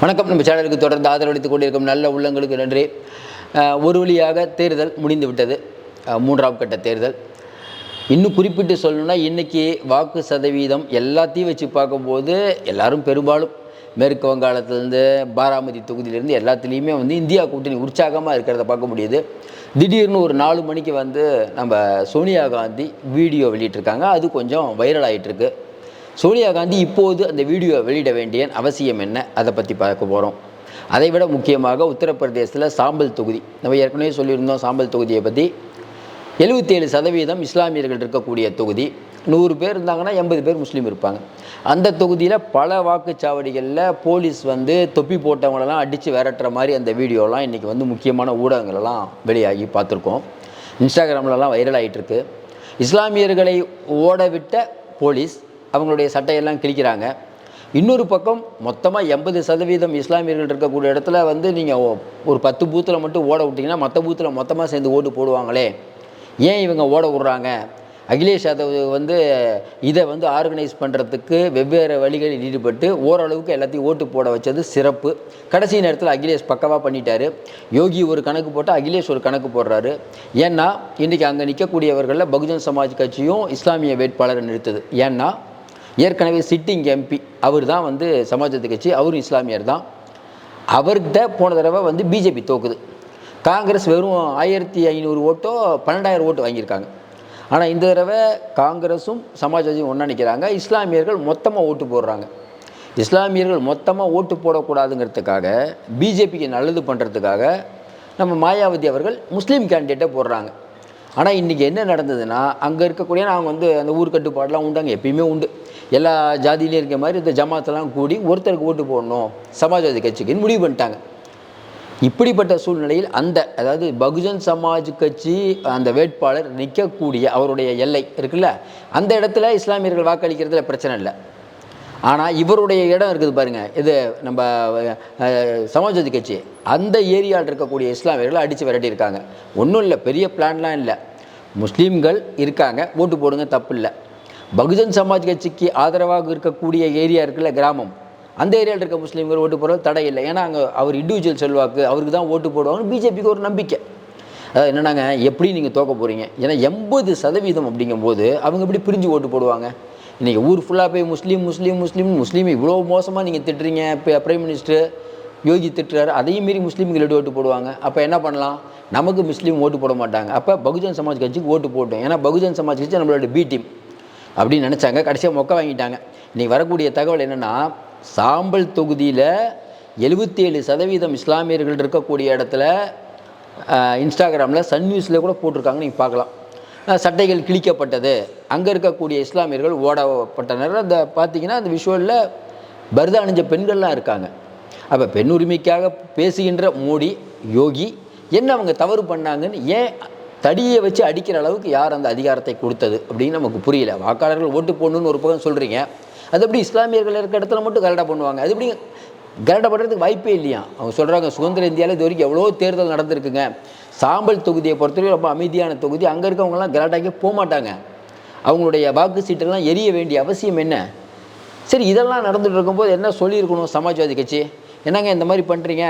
வணக்கம். நம்ம சேனலுக்கு தொடர்ந்து ஆதரவளித்துக் கொண்டிருக்கும் நல்ல உள்ளங்களுக்கு நன்றி. ஒரு வழியாக தேர்தல் முடிந்து விட்டது மூன்றாம் கட்ட தேர்தல். இன்னும் குறிப்பிட்டு சொல்லணும்னா இன்றைக்கி வாக்கு சதவீதம் எல்லாத்தையும் வச்சு பார்க்கும்போது எல்லாரும் பெரும்பாலும் மேற்கு வங்காளத்துலேருந்து பாராமதி தொகுதியிலேருந்து எல்லாத்துலேயுமே வந்து இந்தியா கூட்டணி உற்சாகமாக இருக்கிறத பார்க்க முடியுது. திடீர்னு ஒரு நாலு மணிக்கு வந்து நம்ம சோனியா காந்தி வீடியோ வெளியிட்டிருக்காங்க. அது கொஞ்சம் வைரல் ஆகிட்டுருக்கு சோனியா காந்தி இப்போது அந்த வீடியோ வெளியிட வேண்டிய அவசியம் என்ன? அதை பற்றி பார்க்க போகிறோம் அதை விட முக்கியமாக உத்தரப்பிரதேசத்தில் சாம்பல் தொகுதி. நம்ம ஏற்கனவே சொல்லியிருந்தோம் சாம்பல் தொகுதியை பற்றி எழுபத்தேழு சதவீதம் இஸ்லாமியர்கள் இருக்கக்கூடிய தொகுதி. நூறு பேர் இருந்தாங்கன்னா எண்பது பேர் முஸ்லீம் இருப்பாங்க. அந்த தொகுதியில் பல வாக்குச்சாவடிகளில் போலீஸ் வந்து தொப்பி போட்டவங்களெல்லாம் அடித்து விரட்டுற மாதிரி அந்த வீடியோலாம் இன்றைக்கி வந்து முக்கியமான ஊடகங்களெல்லாம் வெளியாகி பார்த்துருக்கோம். இன்ஸ்டாகிராம்லலாம் வைரல் ஆகிட்டுருக்கு இஸ்லாமியர்களை ஓடவிட்ட போலீஸ் அவங்களுடைய சட்டையெல்லாம் கிழிக்கிறாங்க. இன்னொரு பக்கம் மொத்தமாக எண்பது சதவீதம் இஸ்லாமியர்கள் இருக்கக்கூடிய இடத்துல வந்து நீங்கள் ஒரு பத்து பூத்தில் மட்டும் ஓட விட்டிங்கன்னா மற்ற பூத்தில் மொத்தமாக சேர்ந்து ஓட்டு போடுவாங்களே. ஏன் இவங்க ஓட விடுறாங்க? அகிலேஷ் யாதவ் வந்து இதை வந்து ஆர்கனைஸ் பண்ணுறதுக்கு வெவ்வேறு வழிகளில் ஈடுபட்டு ஓரளவுக்கு எல்லாத்தையும் ஓட்டு போட வச்சது சிறப்பு. கடைசி நேரத்தில் அகிலேஷ் பக்கவாக பண்ணிட்டார். யோகி ஒரு கணக்கு போட்டால் அகிலேஷ் ஒரு கணக்கு போடுறாரு. ஏன்னா இன்றைக்கி அங்கே நிற்கக்கூடியவர்களில் பகுஜன் சமாஜ் கட்சியும் இஸ்லாமிய வேட்பாளரை நிறுத்துது. ஏன்னா ஏற்கனவே சிட்டிங் எம்பி அவர் தான் வந்து சமாஜ்வாதி கட்சி அவரும் இஸ்லாமியர் தான். அவர்கிட்ட போன தடவை வந்து பிஜேபி தோக்குது. காங்கிரஸ் வெறும் ஆயிரத்தி ஐநூறு ஓட்டோ பன்னெண்டாயிரம் ஓட்டு வாங்கியிருக்காங்க. ஆனால் இந்த தடவை காங்கிரஸும் சமாஜ்வாதியும் ஒன்றா நிற்கிறாங்க இஸ்லாமியர்கள் மொத்தமாக ஓட்டு போடுறாங்க. இஸ்லாமியர்கள் மொத்தமாக ஓட்டு போடக்கூடாதுங்கிறதுக்காக பிஜேபிக்கு நல்லது பண்ணுறதுக்காக நம்ம மாயாவதி அவர்கள் முஸ்லீம் கேண்டிடேட்டை போடுறாங்க. ஆனால் இன்றைக்கி என்ன நடந்ததுன்னா அங்கே இருக்கக்கூடிய அவங்க வந்து அந்த ஊர் கட்டுப்பாடெலாம் உண்டு அங்கே எப்பயுமே உண்டு. எல்லா ஜாதியிலையும் இருக்க மாதிரி இந்த ஜமாத்தெல்லாம் கூடி ஒருத்தருக்கு ஓட்டு போடணும். சமாஜ்வாதி கட்சிக்குன்னு முடிவு பண்ணிட்டாங்க. இப்படிப்பட்ட சூழ்நிலையில் அந்த அதாவது பகுஜன் சமாஜ் கட்சி அந்த வேட்பாளர் நிற்கக்கூடிய அவருடைய எல்லை இருக்குல்ல அந்த இடத்துல இஸ்லாமியர்கள் வாக்களிக்கிறதுல பிரச்சனை இல்லை. ஆனால் இவருடைய இடம் இருக்குது பாருங்கள் இது நம்ம சமாஜ்வாதி கட்சி. அந்த ஏரியாவில் இருக்கக்கூடிய இஸ்லாமியர்களை அடித்து விரட்டியிருக்காங்க ஒன்றும் இல்லை பெரிய பிளான்லாம் இல்லை. முஸ்லீம்கள் இருக்காங்க ஓட்டு போடுங்க தப்பு இல்லை. பகுஜன் சமாஜ் கட்சிக்கு ஆதரவாக இருக்கக்கூடிய ஏரியா இருக்குல்ல கிராமம். அந்த ஏரியாவில் இருக்க முஸ்லீம்கள் ஓட்டு போடுறது தடை இல்லை. ஏன்னா அங்கே அவர் இண்டிவிஜுவல் செல்வாக்கு அவருக்கு தான் ஓட்டு போடுவாங்கன்னு பிஜேபிக்கு ஒரு நம்பிக்கை. அதாவது என்னன்னாங்க எப்படி நீங்கள் தோக்க போகிறீங்க ஏன்னா எண்பது சதவீதம் அப்படிங்கும்போது அவங்க எப்படி பிரிஞ்சு ஓட்டு போடுவாங்க? இன்றைக்கி ஊர் ஃபுல்லாக போய் முஸ்லீம் முஸ்லீம் முஸ்லீம் முஸ்லீம் இவ்வளோ மோசமாக நீங்கள் திட்டுறீங்க. இப்போ பிரைம் மினிஸ்டர் யோகி திட்டுறாரு. அதையும் மீறி முஸ்லீம்கள் எப்படி ஓட்டு போடுவாங்க? அப்போ என்ன பண்ணலாம்? நமக்கு முஸ்லீம் ஓட்டு போட மாட்டாங்க. அப்போ பகுஜன் சமாஜ் கட்சிக்கு ஓட்டு போட்டோம். ஏன்னா பகுஜன் சமாஜ் கட்சி நம்மளோட பி டீம் அப்படின்னு நினச்சாங்க. கடைசியாக மொக்க வாங்கிட்டாங்க. இன்றைக்கி வரக்கூடிய தகவல் என்னென்னா சாம்பல் தொகுதியில் எழுபத்தேழு சதவீதம் இஸ்லாமியர்கள் இருக்கக்கூடிய இடத்துல இன்ஸ்டாகிராமில் சன் நியூஸில் கூட போட்டிருக்காங்க நீங்கள் பார்க்கலாம். சட்டைகள் கிழிக்கப்பட்டது. அங்கே இருக்கக்கூடிய இஸ்லாமியர்கள் ஓடப்பட்டனர். அந்த பார்த்தீங்கன்னா அந்த விஷுவலில் பர்தா அணிஞ்ச பெண்கள்லாம் இருக்காங்க. அப்போ பெண் உரிமைக்காக பேசுகின்ற மோடி யோகி என்ன அவங்க தவறு பண்ணாங்கன்னு ஏன் தடியை வச்சு அடிக்கிற அளவுக்கு யார் அந்த அதிகாரத்தை கொடுத்தது அப்படின்னு நமக்கு புரியல. வாக்காளர்கள் ஓட்டு போடணும்னு ஒரு பக்கம் சொல்கிறீங்க அது எப்படி இஸ்லாமியர்கள் இருக்க இடத்துல மட்டும் கரெக்டாக பண்ணுவாங்க? அது எப்படி கரெக்டாக பண்ணுறதுக்கு வாய்ப்பே இல்லையா? அவங்க சொல்கிறாங்க சுதந்திர இந்தியாவில் இது வரைக்கும் எவ்வளோ தேர்தல் நடந்திருக்குங்க. சாம்பல் தொகுதியை பொறுத்தவரைக்கும் ரொம்ப அமைதியான தொகுதி. அங்கே இருக்கவங்கலாம் கரெக்டாகவே போக மாட்டாங்க. அவங்களுடைய வாக்கு சீட்டெல்லாம் எரிய வேண்டிய அவசியம் என்ன? சரி இதெல்லாம் நடந்துகிட்டு இருக்கும்போது என்ன சொல்லியிருக்கணும் சமாஜ்வாதி கட்சி? என்னங்க இந்த மாதிரி பண்ணுறீங்க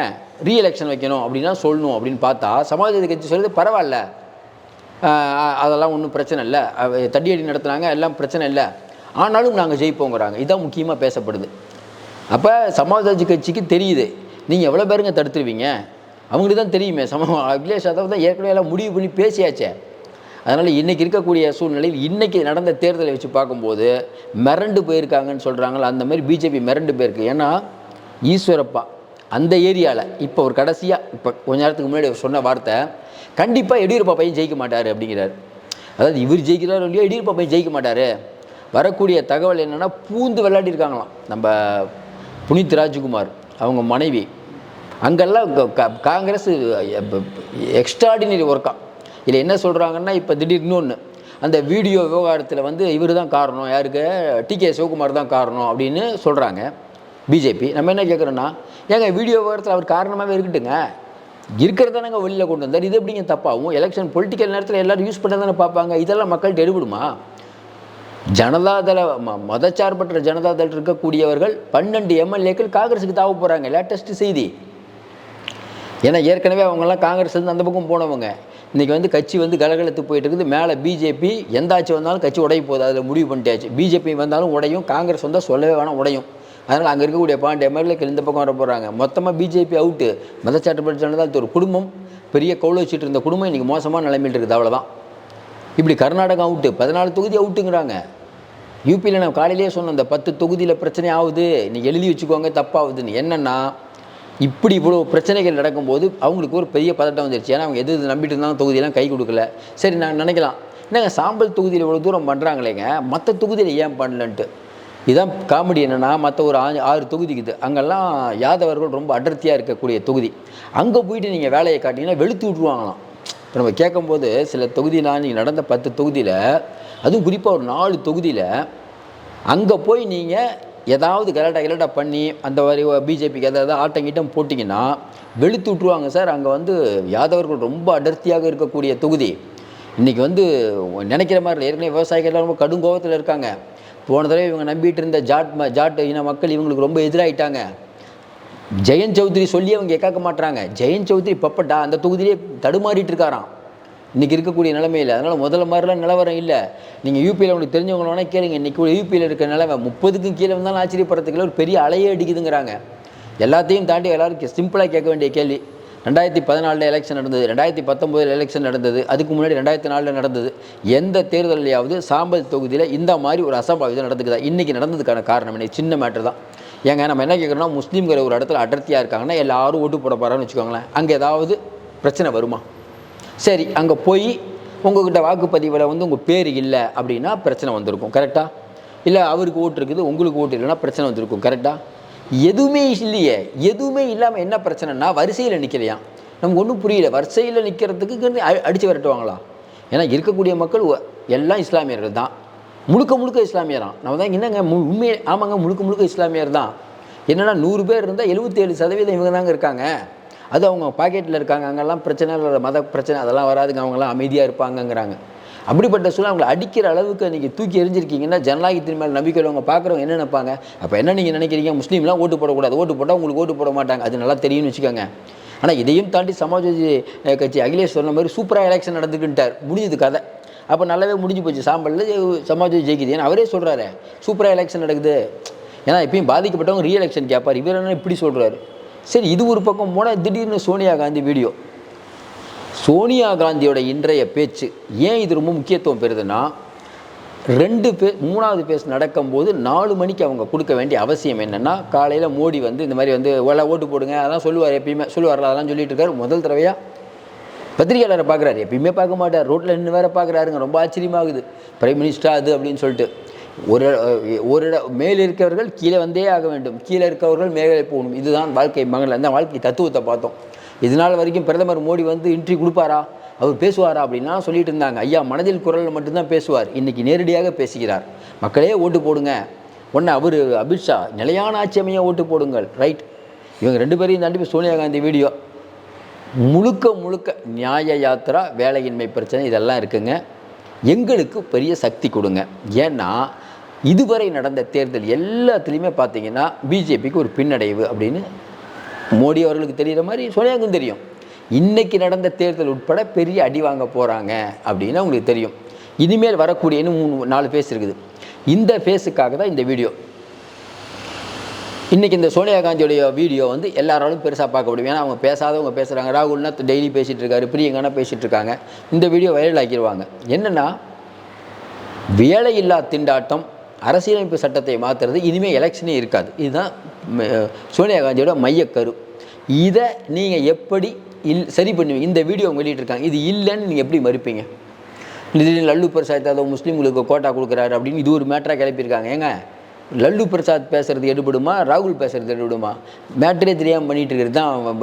ரீஎலெக்ஷன் வைக்கணும் அப்படின்னா சொல்லணும் அப்படின்னு பார்த்தா சமாஜ்வாதி கட்சி சொல்கிறது பரவாயில்ல. அதெல்லாம் ஒன்றும் பிரச்சனை இல்லை. தடி தடியடி நடத்துனாங்க எல்லாம் பிரச்சனை இல்லை. ஆனாலும் நாங்கள் ஜெயிப்போங்கிறாங்க. இதான் முக்கியமாக பேசப்படுது. அப்போ சமாஜ்வாதி கட்சிக்கு தெரியுது. நீங்கள் எவ்வளோ பேருங்க தடுத்துருவீங்க? அவங்களுக்கு தான் தெரியுமே. சம அகிலேஷ் யாதவ் தான் ஏற்கனவே எல்லாம் முடிவு பண்ணி பேசியாச்சே. அதனால் இன்றைக்கி இருக்கக்கூடிய சூழ்நிலையில் இன்றைக்கி நடந்த தேர்தலை வச்சு பார்க்கும்போது மிரண்டு போயிருக்காங்கன்னு சொல்கிறாங்களா அந்த மாதிரி பிஜேபி மிரண்டு போயிருக்கு. ஏன்னா ஈஸ்வரப்பா அந்த ஏரியாவில் இப்போ ஒரு கடைசியாக இப்போ கொஞ்ச நேரத்துக்கு முன்னாடி சொன்ன வார்த்தை கண்டிப்பாக எடியூரப்பா பையன் ஜெயிக்க மாட்டார் அப்படிங்கிறார். அதாவது இவர் ஜெயிக்கிறாரோ இல்லையோ எடியூரப்பா பையன் ஜெயிக்க மாட்டார். வரக்கூடிய தகவல் என்னென்னா பூந்து விளையாடிருக்காங்களாம் நம்ம புனித் ராஜ்குமார் அவங்க மனைவி. அங்கெல்லாம் க- காங்கிரஸ் எக்ஸ்ட்ராடினரி ஒர்க்கா இதில் என்ன சொல்கிறாங்கன்னா இப்போ திடீர் இன்னொன்று அந்த வீடியோ விவகாரத்தில் வந்து இவர் தான் காரணம். யாருக்கு? டிகே சிவகுமார் தான் காரணம் அப்படின்னு சொல்கிறாங்க பிஜேபி. நம்ம என்ன கேட்குறோன்னா ஏங்க வீடியோ விவகாரத்தில் அவர் காரணமாகவே இருக்கட்டுங்க. இருக்கிறதானங்க வெளியில் கொண்டு வந்தார்? இது எப்படிங்க தப்பாகும்? எலெக்ஷன் பொலிட்டிக்கல் நேரத்தில் எல்லாரும் யூஸ் பண்ண தானே பார்ப்பாங்க? இதெல்லாம் மக்கள்கிட்ட எடுபடுமா ஜனதாதள ம மதச்சார்பற்ற ஜனதாதள் இருக்கக்கூடியவர்கள் பன்னெண்டு எம்எல்ஏக்கள் காங்கிரஸுக்கு தாவ போகிறாங்க லேட்டஸ்ட் செய்தி. ஏன்னா ஏற்கனவே அவங்கெல்லாம் காங்கிரஸ் வந்து அந்த பக்கம் போனவங்க. இன்றைக்கி வந்து கட்சி வந்து கலகலத்து போயிட்டு இருக்குது மேலே பிஜேபி எந்த ஆட்சி வந்தாலும் கட்சி உடைய போகுது. அதில் முடிவு பண்ணிட்டாச்சு. பிஜேபி வந்தாலும் உடையும். காங்கிரஸ் வந்தால் சொல்லவே வேணாம் உடையும். அதனால் அங்கே இருக்கக்கூடிய பாண்டு எம்எல்ஏக்கள் இந்த பக்கம் வர போகிறாங்க மொத்தமாக பிஜேபி அவுட்டு மதச்சாட்டப்பட்ட ஜனதா ஒரு குடும்பம். பெரிய கவுள வச்சுட்டு இருந்த குடும்பம் இன்றைக்கி மோசமான நிலைமையில் இருக்குது அவ்வளோதான் இப்படி கர்நாடகா அவுட்டு பதினாலு தொகுதி அவுட்டுங்கிறாங்க யூபியில் நான் காலையிலேயே சொன்னேன் இந்த பத்து தொகுதியில் பிரச்சனை ஆகுது நீ எழுதி வச்சுக்கோங்க தப்பாகுதுன்னு. என்னென்னா இப்படி இவ்வளோ பிரச்சனைகள் நடக்கும்போது அவங்களுக்கு ஒரு பெரிய பதட்டம் வந்துருச்சு. ஏன்னா அவங்க எது எது நம்பிட்டு இருந்தாலும் தொகுதியெல்லாம் கை கொடுக்கல. சரி நான் நினைக்கலாம். என்னங்க சாம்பல் தொகுதியில் இவ்வளோ தூரம் பண்ணுறாங்களேங்க மற்ற தொகுதியில் ஏன் பண்ணலன்ட்டு. இதான் காமெடி என்னென்னா மற்ற ஒரு ஆறு ஆறு தொகுதிக்குது அங்கெல்லாம் யாதவர்கள் ரொம்ப அடர்த்தியாக இருக்கக்கூடிய தொகுதி. அங்கே போயிட்டு நீங்கள் வேலையை காட்டிங்கன்னா வெளுத்து விட்ருவாங்களாம் இப்போ நம்ம கேட்கும்போது சில தொகுதியெலாம் நீங்கள் நடந்த பத்து தொகுதியில் அதுவும் குறிப்பாக ஒரு நாலு தொகுதியில் அங்கே போய் நீங்கள் ஏதாவது கலட்டா கலட்டா பண்ணி அந்த மாதிரி பிஜேபிக்கு ஏதாவது ஆட்டங்கிட்டம் போட்டிங்கன்னா வெளுத்து விட்ருவாங்க சார். அங்கே வந்து யாதவர்கள் ரொம்ப அடர்த்தியாக இருக்கக்கூடிய தொகுதி. இன்றைக்கி வந்து நினைக்கிற மாதிரி இல்லை ஏற்கனவே விவசாயிகள் ரொம்ப கடும் கோபத்தில் இருக்காங்க. போன தடவை இவங்க நம்பிட்டு இருந்த ஜாட் ம ஜாட் இன மக்கள் இவங்களுக்கு ரொம்ப எதிராகிட்டாங்க ஜெயன் சௌத்ரி சொல்லி அவங்க கேட்க மாட்டுறாங்க ஜெயன் சௌத்ரி பப்பட்டா அந்த தொகுதியிலே தடுமாறிட்டு இருக்காராம். இன்றைக்கி இருக்கக்கூடிய நிலைமையில். அதனால் முதல்ல மாதிரிலாம் நிலவரம் இல்லை. நீங்கள் யூபியில் உங்களுக்கு தெரிஞ்சவங்க வேணால் கேளுங்க. இன்றைக்கி யூபியில் இருக்கிற நிலவை முப்பதுக்கும் கீழே வந்தாலும் ஆச்சரியப்படுறதுக்குள்ள ஒரு பெரிய அலையே அடிக்குதுங்கிறாங்க. எல்லாத்தையும் தாண்டி எல்லாரும் சிம்பிளாக கேட்க வேண்டிய கேள்வி. ரெண்டாயிரத்தி பதினாலில் எலெக்ஷன் நடந்தது. ரெண்டாயிரத்தி பத்தொம்போதில் எலெக்ஷன் நடந்தது. அதுக்கு முன்னாடி ரெண்டாயிரத்தி நாலில் நடந்தது. எந்த தேர்தலையாவது சாம்பல் தொகுதியில் இந்த மாதிரி ஒரு அசம்பாவிதம் நடந்துக்குதா? இன்றைக்கி நடந்ததுக்கான காரணம் என்ன? சின்ன மேட்டர் தான். ஏங்க நம்ம என்ன கேட்குறோம்னா முஸ்லீம்கிற ஒரு இடத்துல அடர்த்தியாக இருக்காங்கன்னா எல்லாரும் ஓட்டு போட போகிறான்னு வச்சுக்கோங்களேன். அங்கே ஏதாவது பிரச்சனை வருமா? சரி அங்கே போய் உங்கள்கிட்ட வாக்குப்பதிவில் வந்து உங்கள் பேர் இல்லை அப்படின்னா பிரச்சனை வந்திருக்கும். கரெக்டாக இல்லை அவருக்கு ஓட்டு இருக்குது உங்களுக்கு ஓட்டு இல்லைன்னா பிரச்சனை வந்திருக்கும். கரெக்டாக எதுவுமே இல்லையே. எதுவுமே இல்லாமல் என்ன பிரச்சனைனா வரிசையில் நிற்கலையாம் நமக்கு ஒன்றும் புரியல. வரிசையில் நிற்கிறதுக்கு அடித்து விரட்டுவாங்களா? ஏன்னா இருக்கக்கூடிய மக்கள் ஒ- எல்லாம் இஸ்லாமியர்கள் தான். முழுக்க முழுக்க இஸ்லாமியராம் நம்ம தான் என்னங்க மு ஆமாங்க முழுக்க முழுக்க இஸ்லாமியர் தான். என்னென்னா நூறு பேர் இருந்தால் எழுபத்தேழு சதவீதம் இவங்க தாங்க இருக்காங்க. அது அவங்க பாக்கெட்டில் இருக்காங்க. அங்கெல்லாம் பிரச்சனை இல்லை மத பிரச்சனை அதெல்லாம் வராதுங்க. அவங்கெல்லாம் அமைதியாக இருப்பாங்கங்கிறாங்க. அப்படிப்பட்ட சூழல் அவங்களை அடிக்கிற அளவுக்கு நீங்கள் தூக்கி எரிஞ்சிருக்கீங்கன்னா ஜனநாயகத்தின் மேலே நம்பிக்கை உள்ளவங்க பார்க்குறவங்க என்ன நினைப்பாங்க? அப்போ என்ன நீங்கள் நினைக்கிறீங்க? முஸ்லீம்லாம் ஓட்டு போடக்கூடாது. ஓட்டு போட்டால் உங்களுக்கு ஓட்டு போட மாட்டாங்க. அது நல்லா தெரியும்னு வச்சுக்கோங்க. ஆனால் இதையும் தாண்டி சமாஜ்வாதி கட்சி அகிலேஷ் சொன்ன மாதிரி சூப்பராக எலெக்ஷன் நடந்துக்கிட்டார். முடிஞ்சது கதை. அப்போ நல்லாவே முடிஞ்சு போச்சு. சாம்பலில் சமாஜ்வாதி ஜெயிக்குது. ஏன்னா அவரே சொல்கிறாரு சூப்பராக எலெக்ஷன் நடக்குது. ஏன்னா இப்பயும் பாதிக்கப்பட்டவங்க ரீஎலெக்ஷன் கேட்பார் இவர் என்ன இப்படி சொல்கிறாரு சரி இது ஒரு பக்கம் போனால் திடீர்னு சோனியா காந்தி வீடியோ சோனியா காந்தியோட இன்றைய பேச்சு ஏன் இது ரொம்ப முக்கியத்துவம் பெறுதுன்னா ரெண்டு பே மூணாவது பேஸ் நடக்கும்போது நாலு மணிக்கு அவங்க கொடுக்க வேண்டிய அவசியம் என்னென்னா காலையில் மோடி வந்து இந்த மாதிரி வந்து ஓலா ஓட்டு போடுங்க அதெல்லாம் சொல்லுவார் எப்பயுமே சொல்லுவார்ல அதெல்லாம் சொல்லிட்டு இருக்காரு. முதல் தடவையாக பத்திரிகையாளரை பார்க்குறாரு எப்பயுமே பார்க்க மாட்டார். ரோட்டில் நின்று வேறு பார்க்குறாருங்க ரொம்ப ஆச்சரியமாகுது. பிரைம் மினிஸ்டர் அது அப்படின்னு சொல்லிட்டு. ஒரு ஒரு இட மேலே இருக்கவர்கள் கீழே வந்தே ஆக வேண்டும். கீழே இருக்கவர்கள் மேலே போகணும். இதுதான் வாழ்க்கை மகள் அந்த வாழ்க்கை தத்துவத்தை பார்த்தோம். இது நாள் வரைக்கும் பிரதமர் மோடி வந்து இன்ட்ரி கொடுப்பாரா? அவர் பேசுவாரா அப்படின்னா சொல்லிட்டு இருந்தாங்க. ஐயா மனதில் குரலில் மட்டும்தான் பேசுவார். இன்றைக்கி நேரடியாக பேசுகிறார். மக்களே ஓட்டு போடுங்க. ஒன்று அவர் அமித்ஷா நிலையான ஆட்சி அமைய ஓட்டு போடுங்கள். ரைட் இவங்க ரெண்டு பேரையும் தாண்டி சோனியா காந்தி வீடியோ. முழுக்க முழுக்க நியாய யாத்திரா வேலையின்மை பிரச்சனை இதெல்லாம் இருக்குங்க. எங்களுக்கு பெரிய சக்தி கொடுங்க. ஏன்னா இதுவரை நடந்த தேர்தல் எல்லாத்துலேயுமே பார்த்தீங்கன்னா பிஜேபிக்கு ஒரு பின்னடைவு அப்படின்னு மோடி அவர்களுக்கு தெரிகிற மாதிரி சோனியாவுக்கும் தெரியும். இன்றைக்கி நடந்த தேர்தல் உட்பட பெரிய அடி வாங்க போகிறாங்க அப்படின்னு அவங்களுக்கு தெரியும். இனிமேல் வரக்கூடிய இன்னும் மூணு நாலு ஃபேஸ் இருக்குது. இந்த ஃபேஸுக்காக தான் இந்த வீடியோ இன்றைக்கி இந்த சோனியா காந்தியோடைய வீடியோ வந்து எல்லாராலும் பெருசாக பார்க்க முடியும். ஏன்னா அவங்க பேசாதவங்க பேசுகிறாங்க ராகுல்னா டெய்லி பேசிகிட்டு இருக்காரு. பிரியங்கானா பேசிகிட்டு இருக்காங்க. இந்த வீடியோ வைரல் ஆக்கிடுவாங்க என்னென்னா வேலையில்லா திண்டாட்டம் அரசியலமைப்பு சட்டத்தை மாற்றுறது இனிமேல் எலெக்ஷனே இருக்காது. இதுதான் சோனியா காந்தியோட மையக்கரு. இதை நீங்கள் எப்படி இல் சரி பண்ணுவீங்க? இந்த வீடியோ அவங்க வெளியிட்டிருக்காங்க. இது இல்லைன்னு நீங்கள் எப்படி மறுப்பீங்க? திடீர்னு லல்லு பிரசாத் யாதவ் முஸ்லீம்களுக்கு கோட்டா கொடுக்குறாரு அப்படின்னு இது ஒரு மேட்டராக கிளப்பியிருக்காங்க. ஏங்க? லல்லு பிரசாத் பேசுறது எடுபடுமா? ராகுல் பேசுறது எடுபடுமா? மேட்டரே தெரியாமல் பண்ணிகிட்டு இருக்கிறது தான்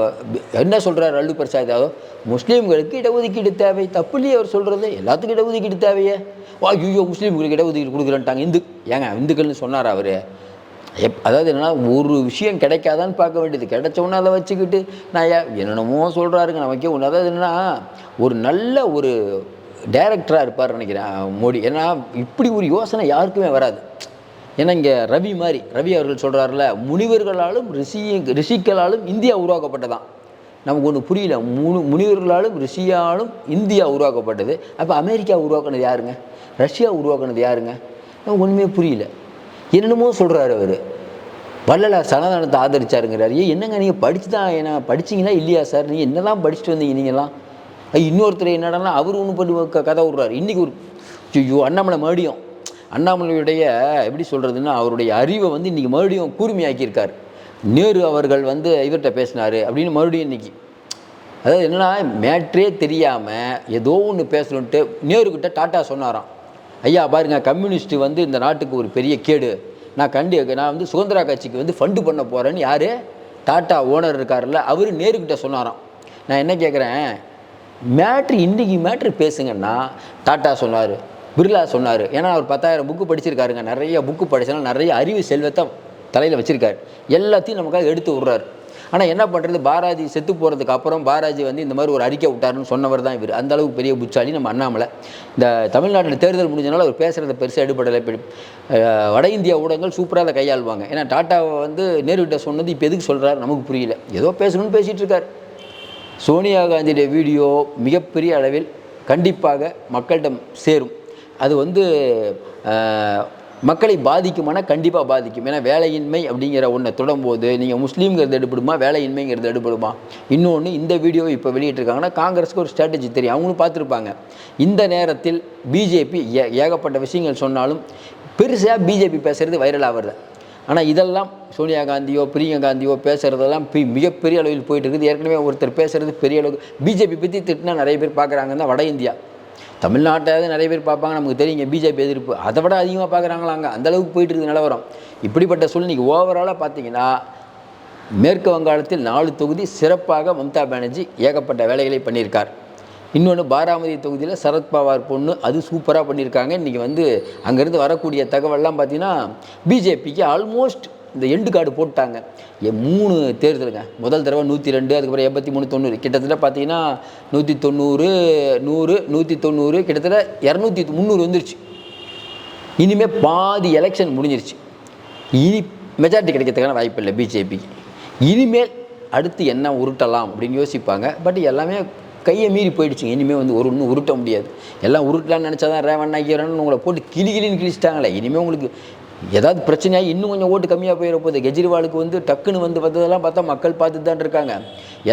என்ன சொல்கிறார் லல்லு பிரசாத்? யாதவ் முஸ்லீம்களுக்கு இடஒதுக்கீடு தேவை. தப்பு இல்லையே அவர் சொல்கிறது எல்லாத்துக்கும் இடஒதுக்கீடு தேவையே. வா ஐயோ முஸ்லீம்களுக்கு இடஒதுக்கீடு கொடுக்குறேன்ட்டாங்க. இந்து ஏங்க இந்துக்கள்னு சொன்னார் அவர்? எப் அதாவது என்னென்னா ஒரு விஷயம் கிடைக்காதான்னு பார்க்க வேண்டியது. கிடைச்ச உடனே அதை வச்சுக்கிட்டு நான் என்னென்னமோ சொல்கிறாருங்க நமக்கே ஒன்று அதாவது என்னன்னா ஒரு நல்ல ஒரு டைரக்டராக இருப்பார் நினைக்கிறேன் மோடி. ஏன்னா இப்படி ஒரு யோசனை யாருக்குமே வராது. ஏன்னா இங்கே ரவி மாதிரி ரவி அவர்கள் சொல்கிறாருல முனிவர்களாலும் ரிஷி ரிஷிக்களாலும் இந்தியா உருவாக்கப்பட்டதான். நமக்கு ஒன்று புரியல. முனு முனிவர்களாலும் ரிஷியாலும் இந்தியா உருவாக்கப்பட்டது. அப்போ அமெரிக்கா உருவாக்குனது யாருங்க? ரஷ்யா உருவாக்குனது யாருங்க? நமக்கு ஒன்றுமே புரியல. என்னென்னமோ சொல்கிறாரு அவர். வள்ளலார் சனாதனத்தை ஆதரிச்சாருங்கிறாரு. ஏன் என்னங்க நீங்கள் படிச்சு தான் என்ன படிச்சிங்களா இல்லையா சார்? நீங்கள் என்ன தான் படிச்சுட்டு வந்தீங்க நீங்களாம் இன்னொருத்தர் என்னடனா அவர் ஒன்று பண்ணி க- கதை விட்றாரு. இன்றைக்கி ஒரு ஐயோ அண்ணாமலை மறுபடியும் அண்ணாமலையுடைய எப்படி சொல்கிறதுன்னா அவருடைய அறிவை வந்து இன்றைக்கி மறுபடியும் கூர்மையாக்கியிருக்கார். நேரு அவர்கள் வந்து இவர்கிட்ட பேசினார் அப்படின்னு மறுபடியும் இன்னைக்கு. அதாவது என்னென்னா மேட்ரே தெரியாமல் ஏதோ ஒன்று பேசணுன்ட்டு நேருக்கிட்ட டாட்டா சொன்னாராம். ஐயா பாருங்கள் கம்யூனிஸ்ட் வந்து இந்த நாட்டுக்கு ஒரு பெரிய கேடு. நான் கண்டி நான் வந்து சுதந்திரா கட்சிக்கு வந்து ஃபண்டு பண்ண போகிறேன்னு யார்? டாட்டா ஓனர் இருக்கார்ல அவர் நேருக்கிட்ட சொன்னாராம். நான் என்ன கேட்குறேன் மேட்ரு இன்றைக்கி மேட்ரு பேசுங்கன்னா டாட்டா சொன்னார். பிர்லா சொன்னார். ஏன்னா அவர் பத்தாயிரம் புக்கு படிச்சிருக்காருங்க. நிறைய புக்கு படிச்சனால நிறைய அறிவு செல்வத்தை தலையில் வச்சுருக்காரு. எல்லாத்தையும் நமக்காக எடுத்து விட்றாரு. ஆனால் என்ன பண்ணுறது பாராஜி செத்து போகிறதுக்கு அப்புறம் பாராஜி வந்து இந்த மாதிரி ஒரு அறிக்கை விட்டாருன்னு சொன்னவர் தான் இவர். அந்த அளவுக்கு பெரிய புட்சாலி நம்ம அண்ணாமலை. இந்த தமிழ்நாட்டில் தேர்தல் முடிஞ்சனால அவர் பேசுகிறத பெருசாக எடுபடலை. இப்படி வட இந்திய ஊடகங்கள் சூப்பராக அதை கையாள்வாங்க. ஏன்னா டாட்டாவை வந்து நேருகிட்ட சொன்னது இப்போ எதுக்கு சொல்கிறாரு நமக்கு புரியல. ஏதோ பேசணும்னு பேசிகிட்டு இருக்கார். சோனியா காந்தியுடைய வீடியோ மிகப்பெரிய அளவில் கண்டிப்பாக மக்களிடம் சேரும். அது வந்து மக்களை பாதிக்குமானா கண்டிப்பாக பாதிக்கும். ஏன்னா வேலையின்மை அப்படிங்கிற ஒன்றை தொடரும்போது நீங்கள் முஸ்லீம்ங்கிறது எடுபடுமா வேலையின்மைங்கிறது எடுபடுமா? இன்னொன்று இந்த வீடியோவை இப்போ வெளியிட்டிருக்காங்கன்னா காங்கிரஸுக்கு ஒரு ஸ்ட்ராட்டஜி தெரியும். அவங்களும் பார்த்துருப்பாங்க. இந்த நேரத்தில் பிஜேபி ஏ ஏகப்பட்ட விஷயங்கள் சொன்னாலும் பெருசாக பிஜேபி பேசுகிறது வைரல் ஆகிறது ஆனால் இதெல்லாம் சோனியா காந்தியோ பிரியங்கா காந்தியோ பேசுகிறதெல்லாம் மிகப்பெரிய அளவில் போயிட்டு இருக்குது. ஏற்கனவே ஒருத்தர் பேசுகிறது பெரிய அளவுக்கு பிஜேபி பற்றி திட்டினா நிறைய பேர் பார்க்குறாங்கன்னா வட இந்தியா. தமிழ்நாட்டாவது நிறைய பேர் பார்ப்பாங்க நமக்கு தெரியுங்க பிஜேபி எதிர்ப்பு. அதை விட அதிகமாக பார்க்குறாங்களாங்க அந்த அளவுக்கு போயிட்டு இருக்குது நிலவரம். இப்படிப்பட்ட சூழ்நிலைக்கு ஓவராலாக பார்த்தீங்கன்னா மேற்கு வங்காளத்தில் நாலு தொகுதி சிறப்பாக மம்தா பானர்ஜி ஏகப்பட்ட வேலைகளை பண்ணியிருக்கார். இன்னொன்று பாராமதி தொகுதியில் சரத்பவார் பொண்ணு அது சூப்பராக பண்ணியிருக்காங்க. இன்றைக்கி வந்து அங்கேருந்து வரக்கூடிய தகவல்லாம் பார்த்தீங்கன்னா பிஜேபிக்கு ஆல்மோஸ்ட் இந்த எண்டு கார்டு போட்டாங்க. எ மூணு தேர்தலுங்க. முதல் தடவை நூற்றி ரெண்டு அதுக்கப்புறம் எண்பத்தி மூணு தொண்ணூறு. கிட்டத்தட்ட பார்த்தீங்கன்னா நூற்றி தொண்ணூறு நூறு நூற்றி தொண்ணூறு கிட்டத்தட்ட இரநூத்தி முந்நூறு வந்துருச்சு. இனிமேல் பாதி எலெக்ஷன் முடிஞ்சிருச்சு. இனி மெஜாரிட்டி கிடைக்கிறதுக்கான வாய்ப்பு இல்லை பிஜேபிக்கு இனிமேல் அடுத்து என்ன உருட்டலாம் அப்படின்னு யோசிப்பாங்க. பட் எல்லாமே கையை மீறி போயிடுச்சுங்க. இனிமேல் வந்து ஒரு ஒன்றும் உருட்ட முடியாது. எல்லாம் உருட்டலாம்னு நினச்சா தான் ரேவன் ஐயரன் உங்களை போட்டு கிளி கிளின்னு கிழிச்சிட்டாங்களே. இனிமேல் உங்களுக்கு ஏதாவது பிரச்சனையாக இன்னும் கொஞ்சம் ஓட்டு கம்மியாக போயிட போகுது கெஜ்ரிவாலுக்கு வந்து டக்குன்னு வந்து வந்ததெல்லாம் பார்த்தா மக்கள் பார்த்துட்டு தான் இருக்காங்க.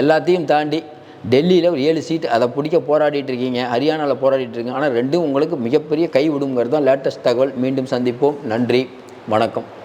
எல்லாத்தையும் தாண்டி டெல்லியில் ஒரு ஏழு சீட் அதை பிடிக்க போராடிட்டு இருக்கீங்க. ஹரியானாவில் போராடிட்டு இருக்கீங்க. ஆனால் ரெண்டும் உங்களுக்கு மிகப்பெரிய கை விடுங்கிறது தான் லேட்டஸ்ட் தகவல். மீண்டும் சந்திப்போம். நன்றி. வணக்கம்.